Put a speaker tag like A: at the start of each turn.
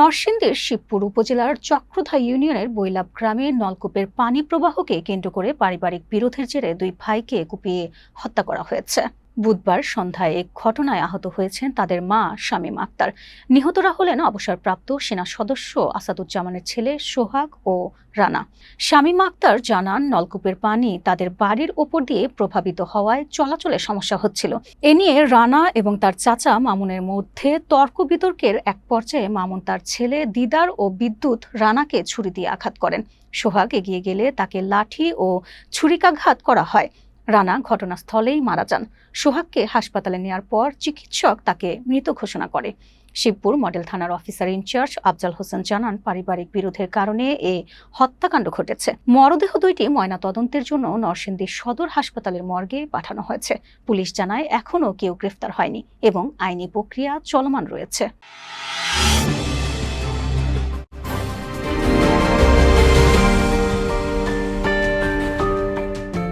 A: নরসিংদীর শিবপুর উপজেলার চক্রধা ইউনিয়নের বৈলাপ গ্রামে নলকূপের পানি প্রবাহকে কেন্দ্র করে পারিবারিক বিরোধের জেরে দুই ভাইকে কুপিয়ে হত্যা করা হয়েছে। বুধবার সন্ধ্যায় এক ঘটনায় আহত হয়েছেন তাদের মা শামীম আক্তার। নিহতরা হলেন অবসরপ্রাপ্ত সেনা সদস্য আসাদুজ্জামানের ছেলে সোহাগ ও রানা। শামীম আক্তার জানান, নলকূপের পানি তাদের বাড়ির ওপর দিয়ে প্রভাবিত হওয়ায় চলাচলে সমস্যা হচ্ছিল। এ নিয়ে রানা এবং তার চাচা মামুনের মধ্যে তর্ক বিতর্কের এক পর্যায়ে মামুন তার ছেলে দিদার ও বিদ্যুৎ রানাকে ছুরি দিয়ে আঘাত করেন। সোহাগ এগিয়ে গেলে তাকে লাঠি ও ছুরিকাঘাত করা হয়। রানা ঘটনাস্থলেই মারা যান। সোহাগকে হাসপাতালে নেওয়ার পর চিকিৎসক তাকে মৃত ঘোষণা করে। শিবপুর মডেল থানার officer in charge Afzal Hossain জানান, পারিবারিক বিরোধের কারণে এ হত্যাকাণ্ড ঘটেছে। মরদেহ দুইটি ময়না তদন্তের জন্য নরসিংদী সদর হাসপাতালের মর্গে পাঠানো হয়েছে। পুলিশ জানায়, এখনও কেউ গ্রেফতার হয়নি এবং আইনি প্রক্রিয়া চলমান রয়েছে।